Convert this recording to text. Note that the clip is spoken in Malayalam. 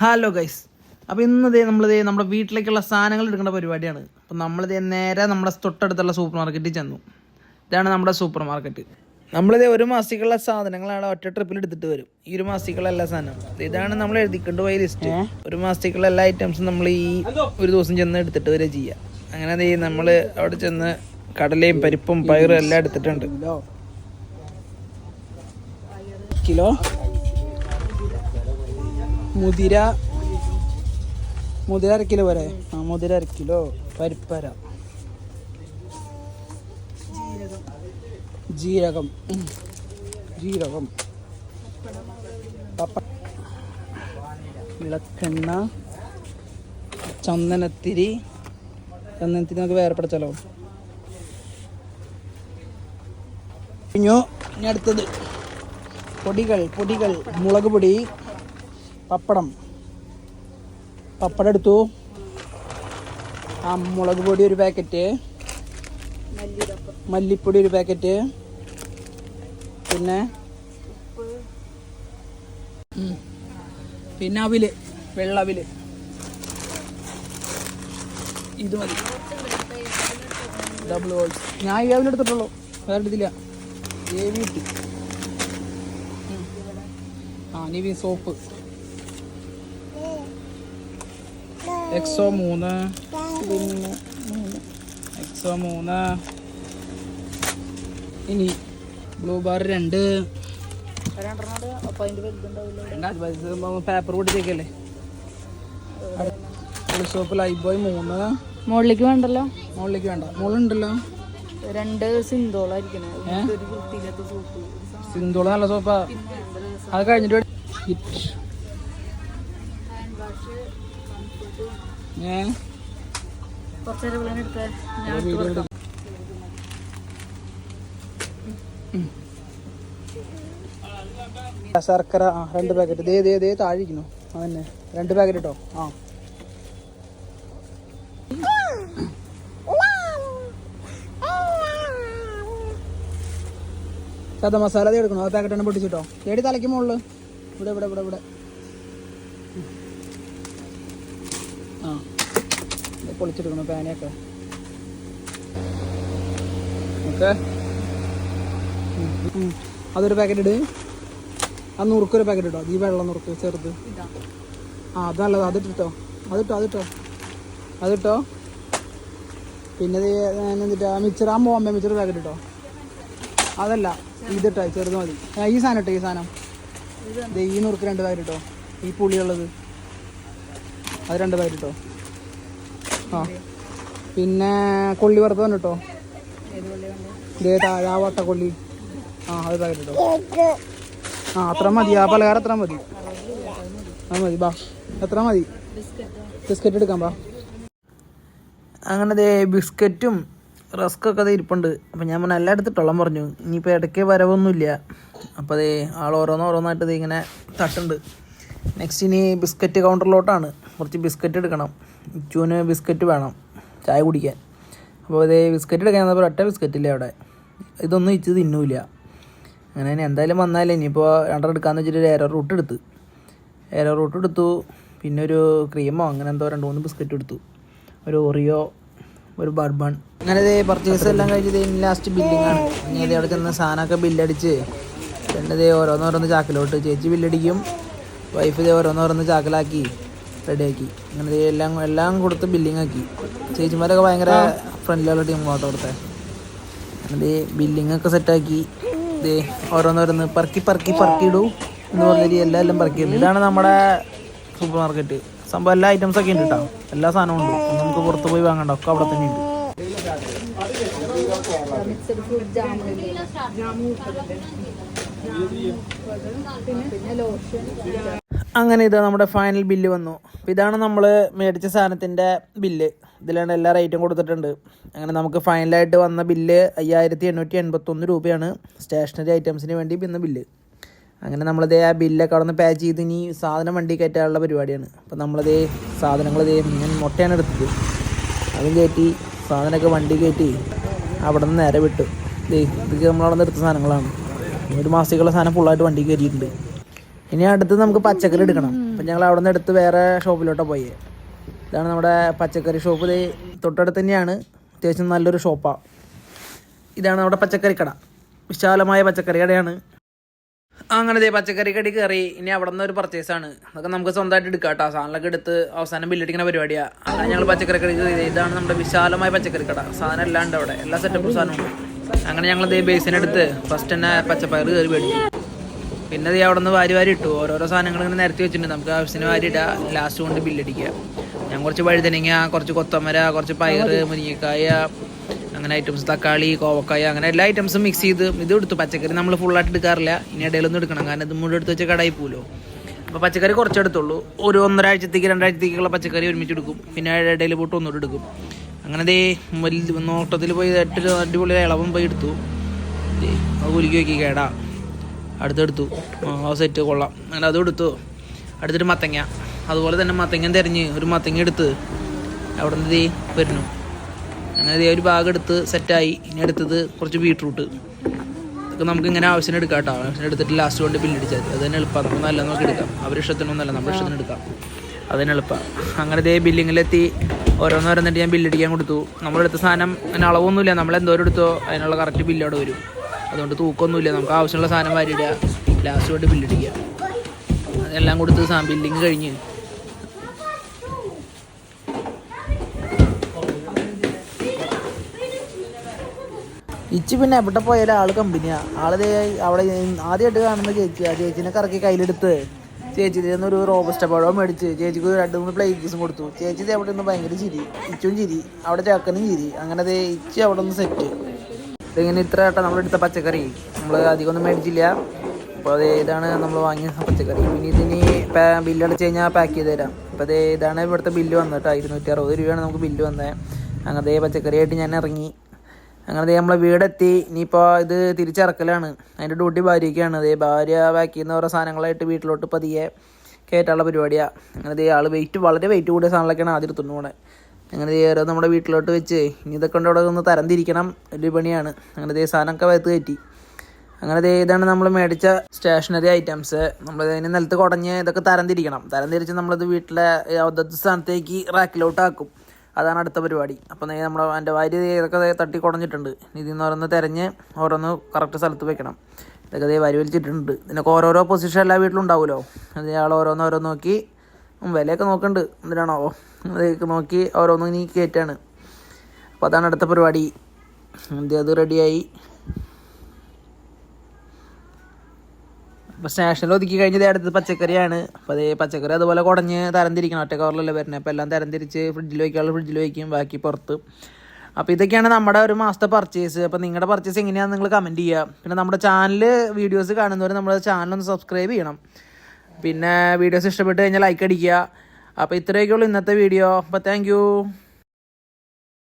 ഹലോ ഗൈസ് അപ്പോൾ ഇന്നതേ നമ്മളിതേ നമ്മുടെ വീട്ടിലേക്കുള്ള സാധനങ്ങൾ എടുക്കേണ്ട പരിപാടിയാണ്. അപ്പോൾ നമ്മളിതേ നേരെ നമ്മുടെ തൊട്ടടുത്തുള്ള സൂപ്പർ മാർക്കറ്റിൽ ചെന്നു. ഇതാണ് നമ്മുടെ സൂപ്പർ മാർക്കറ്റ് നമ്മളിതേ ഒരു മാസത്തേക്കുള്ള സാധനങ്ങളാണ് ഒറ്റ ട്രിപ്പിൽ എടുത്തിട്ട് വരും. ഈ ഒരു മാസത്തേക്കുള്ള എല്ലാ സാധനവും. ഇതാണ് നമ്മൾ എഴുതിക്കൊണ്ട് പോയ ലിസ്റ്റ് ഒരു മാസത്തേക്കുള്ള എല്ലാ ഐറ്റംസും നമ്മൾ ഈ ഒരു ദിവസം ചെന്ന് എടുത്തിട്ട് വരെ ചെയ്യുക അങ്ങനെ അതേ നമ്മൾ അവിടെ ചെന്ന് കടലയും പരിപ്പും പയറും എല്ലാം എടുത്തിട്ടുണ്ട്. Kilo kilo? മുതിര. മുതിര അര കിലോ വരെ. ആ മുതിര അര കിലോ. പരിപ്പര. ജീരകം. ജീരകം. വിളക്കെണ്ണ. ചന്ദനത്തിരി. ചന്ദനത്തിരി നമുക്ക് വേറെ പഠിച്ചാലോ കഴിഞ്ഞു. ഇനി അടുത്തത്. പൊടികൾ പൊടികൾ. മുളക് പൊടി. പപ്പടം. പപ്പടം എടുത്തു. ആ മുളക് പൊടി ഒരു പാക്കറ്റ്. മല്ലിപ്പൊടി ഒരു പാക്കറ്റ്. പിന്നെ. പിന്നെ അവിൽ വെള്ളവിൽ. ഇത് മതി. ഡബിൾ ഹോൾസ് ഞാൻ ഈ അവിലെടുത്തിട്ടുള്ളൂ വേറെ എടുത്തില്ല. ഏവി കിട്ടി ആ നീവി സോപ്പ് എക്സോ മൂന്ന്. എക്സോ മൂന്ന്. ഇനി ബ്ലൂ ബാർ രണ്ട്. പേപ്പർ കൊടുത്തേക്കല്ലേ? ഷോപ്പ് ലൈഫ് ബോയ് മൂന്ന്. മുകളിലേക്ക് വേണ്ടല്ലോ? മുകളിലേക്ക് വേണ്ട. മുകളുണ്ടല്ലോ രണ്ട് സിന്തോളായിരിക്കണേ. സിന്തോൾ നല്ല സോപ്പാ അത് കഴിഞ്ഞിട്ട് ഹിറ്റ് ഏ കുറച്ചേരം ഞാൻ ശർക്കര ആ രണ്ട് പാക്കറ്റ് ദേ ദേ ദേ താഴിക്കുന്നു അതന്നെ. രണ്ട് പാക്കറ്റ് കേട്ടോ ആ. ചത മസാല ദേ എടുക്കണോ? ആ പാക്കറ്റ് തന്നെ പൊട്ടിച്ചിട്ടോ? തേടി തലയ്ക്ക് മുകളിൽ ഇവിടെ ഇവിടെ ഇവിടെ ഇവിടെ. ആ. പൊളിച്ചെടുക്കണം? പാനയൊക്കെ ഓക്കെ. അതൊരു പാക്കറ്റ് ഇട് ആ നുറുക്കൊരു പാക്കറ്റ് ഇട്ടോ ഈ വെള്ളം നുറുക്ക് ചെറുത്. ആ അത് നല്ലത് അതിട്ടോ അതിട്ടോ? അതിട്ടോ? അതിട്ടോ പിന്നെ എന്നിട്ട് മിച്ചർ ആ ബോംബെ മിച്ചർ പാക്കറ്റ് ഇട്ടോ അതല്ല ഇതിട്ടോ ചെറുത് മതി. ആ, ഈ സാധനം ഇട്ടോ ഈ സാധനം? ഈ നുറുക്ക് രണ്ട് പാക്കറ്റ് ഇട്ടോ ഈ പുളിയുള്ളത്. അത് രണ്ട് പാക്കറ്റ് കേട്ടോ ആ. പിന്നെ കൊള്ളി വറുത്തു തന്നെ കേട്ടോ ഇതേ താഴെ ആ ആ അത് പാക്കറ്റ് കേട്ടോ ആ അത്ര മതി. ആ പലഹാരം അത്ര മതി. അത് മതി ബാ. എത്ര മതി. ബിസ്ക്കറ്റ് എടുക്കാം ബാ. അങ്ങനെ ദേ ബിസ്ക്കറ്റും റസ്ക്കൊക്കെ അത് ഇരിപ്പുണ്ട്. അപ്പം ഞാൻ പറഞ്ഞ എല്ലാം എടുത്തിട്ടോളം പറഞ്ഞു. ഇനിയിപ്പോൾ ഇടയ്ക്ക് വരവൊന്നുമില്ല. അപ്പോൾ അതേ ആൾ ഓരോന്നോരോന്നായിട്ട് ഇതിങ്ങനെ ഇത് ഇങ്ങനെ തട്ടുണ്ട് നെക്സ്റ്റ് ഇനി ബിസ്ക്കറ്റ് കൗണ്ടറിലോട്ടാണ് കുറച്ച് ബിസ്ക്കറ്റ് എടുക്കണം. ഇച്ചുവിന് ബിസ്ക്കറ്റ് വേണം. ചായ കുടിക്കാൻ. അപ്പോൾ അതേ ബിസ്ക്കറ്റ് എടുക്കാൻ വന്നപ്പോൾ ഒറ്റ ബിസ്ക്കറ്റ് ഇല്ല അവിടെ. ഇതൊന്നും ഇച്ച് തിന്നൂല അങ്ങനെ തന്നെ എന്തായാലും വന്നാലേ ഇനിയിപ്പോൾ രണ്ടെണ്ണം എടുക്കാമെന്ന് വെച്ചിട്ട് ഒരു ഏരോ റൂട്ട് എടുത്തു. ഏരോ റൂട്ട് എടുത്തു. പിന്നെ ഒരു ക്രീമോ അങ്ങനെ എന്തോ രണ്ട് മൂന്ന് ബിസ്ക്കറ്റ് എടുത്തു. ഒരു ഒറിയോ ഒരു ബർബൺ അങ്ങനെ ഇതേ പർച്ചേസ് എല്ലാം കഴിച്ച് ലാസ്റ്റ് ബില്ലിംഗ് ആണ്. ഇനി ഇത് അവിടെ ചെന്ന് സാധനമൊക്കെ ബില്ലടിച്ച് പിന്നെ ഇതേ ഓരോന്നോരോന്ന് ചാക്കിലോട്ട് ചേച്ചി ബില്ലടിക്കും. വൈഫ് ഇതേ ഓരോന്നോരോന്ന് ചാക്കിലാക്കി. റെഡിയാക്കി അങ്ങനെ എല്ലാം എല്ലാം കൊടുത്ത് ബില്ലിംഗ് ആക്കി. ചേച്ചിമാരൊക്കെ ഭയങ്കര ഫ്രണ്ട്ലിയുള്ള ടീം മാത്രം അവിടുത്തെ. അങ്ങനെ ബില്ലിംഗ് ഒക്കെ സെറ്റാക്കി ഇത് ഓരോന്നോരോന്ന് പറക്കി പറക്കി പറക്കിയിടൂ എന്ന് പറഞ്ഞിട്ട് എല്ലാം എല്ലാം പറക്കി ഇതാണ് നമ്മുടെ സൂപ്പർ മാർക്കറ്റ് സംഭവം എല്ലാ ഐറ്റംസ് ഒക്കെ ഉണ്ട് കേട്ടോ. എല്ലാ സാധനവും ഉണ്ട്. നമുക്ക് പുറത്ത് പോയി വാങ്ങണ്ട. ഒക്കെ അവിടെ തന്നെ ഉണ്ട്. പിന്നെ ലോഷൻ അങ്ങനെ ഇത് നമ്മുടെ ഫൈനൽ ബില്ല് വന്നു. അപ്പോൾ ഇതാണ് നമ്മൾ മേടിച്ച സാധനത്തിന്റെ ബില്ല് ഇതിലാണ് എല്ലാ റേറ്റും കൊടുത്തിട്ടുണ്ട്. അങ്ങനെ നമുക്ക് ഫൈനലായിട്ട് വന്ന ബില്ല് അയ്യായിരത്തി എണ്ണൂറ്റി എൺപത്തൊന്ന് രൂപയാണ് സ്റ്റേഷനറി ഐറ്റംസിന് വേണ്ടി പിന്നെ ബില്ല് അങ്ങനെ നമ്മളിതേ ആ ബില്ലൊക്കെ അവിടെ നിന്ന് പേ ചെയ്ത് ഇനി സാധനം വണ്ടി കയറ്റാനുള്ള പരിപാടിയാണ്. അപ്പോൾ നമ്മളിതേ സാധനങ്ങളിതേ ഞാൻ മുട്ടയാണ് എടുത്തത്. അതും കയറ്റി സാധനമൊക്കെ വണ്ടി കയറ്റി അവിടെ നിന്ന് നേരെ വിട്ടു. ദേ ഇതൊക്കെ നമ്മളവിടെ നിന്ന് എടുത്ത സാധനങ്ങളാണ്. ഒരു മാസത്തേക്കുള്ള സാധനം ഫുള്ളായിട്ട് വണ്ടി കയറ്റിയിട്ടുണ്ട്. ഇനി അടുത്ത് നമുക്ക് പച്ചക്കറി എടുക്കണം. അപ്പം ഞങ്ങൾ അവിടെ നിന്ന് എടുത്ത് വേറെ ഷോപ്പിലോട്ടാണ് പോയി. ഇതാണ് നമ്മുടെ പച്ചക്കറി ഷോപ്പ്. തൊട്ടടുത്ത് തന്നെയാണ്. അത്യാവശ്യം നല്ലൊരു ഷോപ്പാ. ഇതാണ് നമ്മുടെ പച്ചക്കറി കട. വിശാലമായ പച്ചക്കറി കടയാണ്. അങ്ങനെ ദേ പച്ചക്കറി കടി കയറി. ഇനി അവിടെ നിന്ന് ഒരു പർച്ചേസ് ആണ്. അതൊക്കെ നമുക്ക് സ്വന്തമായിട്ട് എടുക്കാം കേട്ടോ. സാധനങ്ങളൊക്കെ എടുത്ത് അവസാനം ബില്ലടിക്കുന്ന പരിപാടിയാണ് അങ്ങനെ ഞങ്ങൾ പച്ചക്കറി കടി കയറി ഇതാണ് നമ്മുടെ വിശാലമായ പച്ചക്കറി കട. സാധനം എല്ലാം ഉണ്ട് അവിടെ. എല്ലാ സെറ്റപ്പും സാധനവും അങ്ങനെ ഞങ്ങൾ ദേ ബേസിനെടുത്ത് ഫസ്റ്റ് തന്നെ പച്ചപ്പയർ കയറി മേടിച്ചു. പിന്നെ ദേ അവിടെ നിന്ന് വാരി വാരി ഇട്ടു. ഓരോരോ സാധനങ്ങൾ ഇങ്ങനെ നിരത്തി വെച്ചിട്ടുണ്ട്. നമുക്ക് ആവശ്യത്തിന് വാരി ഇടാം. ലാസ്റ്റ് കൊണ്ട് ബില്ലടിക്കുക ഞാൻ കുറച്ച് വഴുതനങ്ങ കുറച്ച് കൊത്തമര കുറച്ച് പയർ മുരിങ്ങക്കായ അങ്ങനെ ഐറ്റംസ് തക്കാളി കോവക്കായ അങ്ങനെ എല്ലാ ഐറ്റംസും മിക്സ് ചെയ്ത് ഇത് എടുത്തു. പച്ചക്കറി നമ്മൾ ഫുള്ളായിട്ട് എടുക്കാറില്ല. ഇനി ഇടയിലൊന്നും എടുക്കണം. കാരണം ഇത് മുഴുവൻ എടുത്ത് വെച്ച കടായി പോലോ അപ്പോൾ പച്ചക്കറി കുറച്ചെടുത്തുള്ളൂ ഒരു ഒന്നരാഴ്ചത്തേക്ക് രണ്ടാഴ്ചത്തേക്കുള്ള പച്ചക്കറി ഒരുമിച്ച് എടുക്കും. പിന്നെ ഇടയിൽ പോയിട്ട് ഒന്നുകൂടെ എടുക്കും. അങ്ങനെ ദേ വലിയ നോട്ടത്തിൽ പോയി എട്ട് അടിപൊളി ഇളവും പോയി എടുത്തു. അത് കുലുക്കി വെക്കി കേടാ അടുത്തെടുത്തു. ആ സെറ്റ് കൊള്ളാം. അങ്ങനെ അതും എടുത്തു. അടുത്തൊരു മത്തങ്ങ. അതുപോലെ തന്നെ മത്തങ്ങ തിരഞ്ഞ് ഒരു മത്തങ്ങ എടുത്ത് അവിടെ നിന്ന് വരുന്നു. അങ്ങനെ ഒരു ഭാഗം എടുത്ത് സെറ്റായി ഇനി എടുത്തത് കുറച്ച് ബീട്രൂട്ട് ഇതൊക്കെ നമുക്ക് ഇങ്ങനെ ആവശ്യത്തിന് എടുക്കാം കേട്ടോ. ആവശ്യത്തിന് എടുത്തിട്ട് ലാസ്റ്റ് കൊണ്ട് ബില്ലടിച്ചാൽ അത് തന്നെ എളുപ്പം. നമുക്ക് നല്ല നമുക്ക് എടുക്കാം. അവരുടെ ഇഷ്ടത്തിനൊന്നല്ല നമ്മുടെ ഇഷ്ടത്തിന് എടുക്കാം. അത് എളുപ്പം. അങ്ങനെ ഇതേ ബില്ലിങ്ങിലെത്തി ഓരോന്നോരോന്നിട്ട് ഞാൻ ബില്ലടിക്കാൻ കൊടുത്തു. നമ്മളെടുത്ത സാധനം അതിന് അളവൊന്നുമില്ല. നമ്മൾ എന്തോരം എടുത്തോ അതിനുള്ള കറക്റ്റ് ബില്ല് അവിടെ വരും. അതുകൊണ്ട് തൂക്കൊന്നുമില്ല. നമുക്ക് ആവശ്യമുള്ള സാധനം വാരിയിടുക. ലാസ്റ്റ് കൊണ്ട് ബില്ലടിക്കുക അതെല്ലാം കൊടുത്ത് സാ ബില്ലിങ് കഴിഞ്ഞ്. ഇച്ചി പിന്നെ എവിടെ പോയാലും ആൾ കമ്പനിയാ ആൾ അവിടെ ആദ്യമായിട്ട് കാണുന്ന ചേച്ചി ആ ചേച്ചിനെ കറക്കി കയ്യിലെടുത്ത്. ചേച്ചി ഇതിൽ ഒരു റോബസ്റ്റ പഴവും മേടിച്ച്. ചേച്ചിക്ക് രണ്ട് മൂന്ന് പ്ലേറ്റീസും കൊടുത്തു. ചേച്ചി അവിടെ നിന്ന് ഭയങ്കര ചിരി. ഇച്ചും ചിരി. അവിടെ ചാക്കനും ചിരി. അങ്ങനെ ഇച്ചി അവിടെ നിന്ന് സെറ്റ് ഇതിങ്ങനെ ഇത്ര നമ്മൾ നമ്മളെടുത്ത പച്ചക്കറി. നമ്മൾ അധികം ഒന്നും മേടിച്ചില്ല. അപ്പോൾ അത് ഇതാണ് നമ്മൾ വാങ്ങിയ പച്ചക്കറി. പിന്നെ ഇതിന് ബില്ലടച്ച് കഴിഞ്ഞാൽ പാക്ക് ചെയ്ത് തരാം. അപ്പോൾ അതേ ഇതാണ് ഇവിടുത്തെ ബില്ല് വന്നത് കേട്ടോ ഇരുന്നൂറ്റി അറുപത് രൂപയാണ് നമുക്ക് ബില്ല് വന്നത് അങ്ങനത്തെ പച്ചക്കറിയായിട്ട് ഞാൻ ഇറങ്ങി. അങ്ങനെ ദേ നമ്മളെ വീടെത്തി. ഇനിയിപ്പോൾ ഇത് തിരിച്ചിറക്കലാണ്. അതിന്റെ ഡ്യൂട്ടി ഭാര്യയ്ക്കാണ്. അതേ ഭാര്യ പാക്ക് ചെയ്യുന്ന ഓരോ സാധനങ്ങളായിട്ട് വീട്ടിലോട്ട് പതിയെ കയറ്റാനുള്ള പരിപാടിയാണ് അങ്ങനെ ദേ ആൾ വെയിറ്റ് വളരെ വെയിറ്റ് കൂടിയ സാധനങ്ങളൊക്കെയാണ് ആദ്യം എടുത്തുകൊണ്ട് അങ്ങനെ ഓരോ നമ്മുടെ വീട്ടിലോട്ട് വെച്ച് ഇനി ഇതൊക്കെ കൊണ്ട് അവിടെ ഒന്ന് തരംതിരിക്കണം. വലിയ പണിയാണ്. അങ്ങനെ ദേ സാധനമൊക്കെ വയത്ത് കയറ്റി. അങ്ങനെ ദേ ഇതാണ് നമ്മൾ മേടിച്ച സ്റ്റേഷനറി ഐറ്റംസ് നമ്മൾ ഇതിന് നിലത്ത് കുടഞ്ഞ് ഇതൊക്കെ തരംതിരിക്കണം. തരംതിരിച്ച് നമ്മളത് വീട്ടിലെ അതത് സ്ഥാനത്തേക്ക് റാക്കിലോട്ട് ആക്കും. അതാണ് അടുത്ത പരിപാടി. അപ്പോൾ നമ്മൾ എന്റെ ഭാര്യ ഇതൊക്കെ തട്ടി കുടഞ്ഞിട്ടുണ്ട്. ഇതിൽ നിന്ന് ഓരോന്ന് തിരഞ്ഞ് ഓരോന്ന് കറക്റ്റ് സ്ഥലത്ത് വെക്കണം. ഇതൊക്കെ ദേ വരി വലിച്ചിട്ടുണ്ട്. ഇതിനൊക്കെ ഓരോരോ പൊസിഷൻ എല്ലാ വീട്ടിലും ഉണ്ടാവുമല്ലോ. അത് ആൾ ഓരോന്ന് ഓരോന്ന് നോക്കി വിലയൊക്കെ നോക്കുന്നുണ്ട് എന്തിനാണോ? അതൊക്കെ നോക്കി ഓരോന്ന് ഇനി കയറ്റാണ് അപ്പോൾ അതാണ് അടുത്ത പരിപാടി. അത് റെഡിയായി. അപ്പോൾ സ്റ്റേഷനിൽ ഒതുക്കി കഴിഞ്ഞത് അടുത്തത് പച്ചക്കറിയാണ്. അപ്പോൾ അതേ പച്ചക്കറി അതുപോലെ കുടഞ്ഞ് തരംതിരിക്കണം. ഒറ്റ കവറിലല്ലേ വരുന്നത് അപ്പോൾ എല്ലാം തരംതിരിച്ച് ഫ്രിഡ്ജിൽ വയ്ക്കാനുള്ള ഫ്രിഡ്ജിൽ വയ്ക്കും. ബാക്കി പുറത്ത്. അപ്പോൾ ഇതൊക്കെയാണ് നമ്മുടെ ഒരു മാസത്തെ പർച്ചേസ് അപ്പോൾ നിങ്ങളുടെ പർച്ചേസ് എങ്ങനെയാണെന്ന് നിങ്ങൾ കമന്റ് ചെയ്യുക പിന്നെ നമ്മുടെ ചാനൽ വീഡിയോസ് കാണുന്നവർ നമ്മുടെ ചാനൽ ഒന്ന് സബ്സ്ക്രൈബ് ചെയ്യണം. പിന്നെ വീഡിയോസ് ഇഷ്ടപ്പെട്ട് കഴിഞ്ഞാൽ ലൈക്ക് അടിക്കുക. അപ്പോൾ ഇത്രയൊക്കെയുള്ളൂ ഇന്നത്തെ വീഡിയോ അപ്പോൾ താങ്ക്